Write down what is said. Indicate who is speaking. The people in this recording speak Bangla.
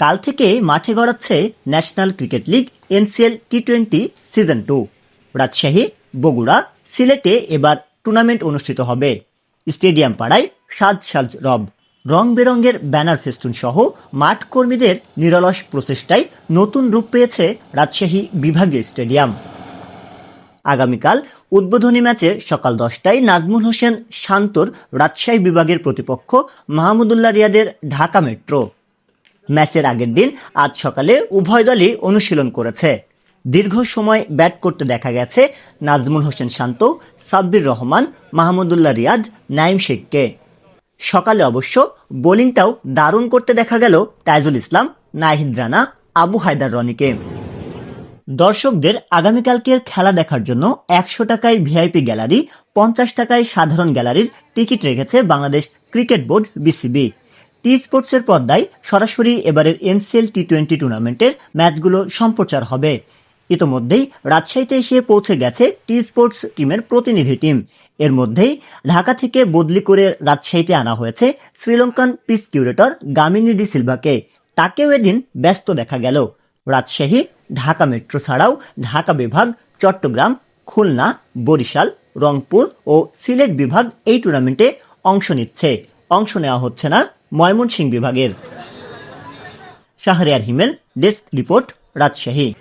Speaker 1: কাল থেকে মাঠে গড়াচ্ছে national cricket league, NCL T twenty season two. Rajshahi, Bogura, সিলেটে এবার টুর্নামেন্ট অনুষ্ঠিত হবে। স্টেডিয়াম পাড়ায় সাজ সাজ রব। রং বেরঙের ব্যানার ফেস্টুন সহ মাঠ কর্মীদের নিরলস প্রচেষ্টায় নতুন রূপ পেয়েছে রাজশাহী বিভাগীয় স্টেডিয়াম। আগামীকাল উদ্বোধনী ম্যাচে সকাল দশটায় নাজমুল হোসেন শান্তর রাজশাহী বিভাগের প্রতিপক্ষ মাহমুদুল্লাহ রিয়াদের ঢাকা মেট্রো। ম্যাচের আগের দিন আজ সকালে উভয় দলই অনুশীলন করেছে। দীর্ঘ সময় ব্যাট করতে দেখা গেছে নাজমুল হোসেন শান্ত, সাব্বির রহমান, মাহমুদুল্লাহ রিয়াদ নাইম শেখকে। সকালে অবশ্য বোলিংটাও দারুণ করতে দেখা গেল তাইজুল ইসলাম, নাহিদ রানা, আবু হায়দার রনিকে। দর্শকদের আগামীকালকের খেলা দেখার জন্য একশো টাকায় ভিআইপি গ্যালারি, পঞ্চাশ টাকায় সাধারণ গ্যালারির টিকিট রেখেছে Bangladesh cricket board BCB. T স্পোর্টসের পর্দায় সরাসরি এবারের এনসিএল টি টোয়েন্টি টুর্নামেন্টের ম্যাচগুলো সম্প্রচার হবে। ইতোমধ্যেই রাজশাহীতে এসে পৌঁছে গেছে টি স্পোর্টস টিমের প্রতিনিধি টিম। এর মধ্যেই ঢাকা থেকে বদলি করে রাজশাহীতে আনা হয়েছে শ্রীলঙ্কান পিস কিউরেটর গামিনী ডি সিলভাকে। তাকেও এদিন ব্যস্ত দেখা গেল। রাজশাহী, ঢাকা মেট্রো ছাড়াও ঢাকা বিভাগ, চট্টগ্রাম, খুলনা, বরিশাল, রংপুর ও সিলেট বিভাগ এই টুর্নামেন্টে অংশ নিচ্ছে। অংশ নেওয়া হচ্ছে না। ময়মনসিংহ বিভাগের। Shahriar Himel desk report Rajshahi.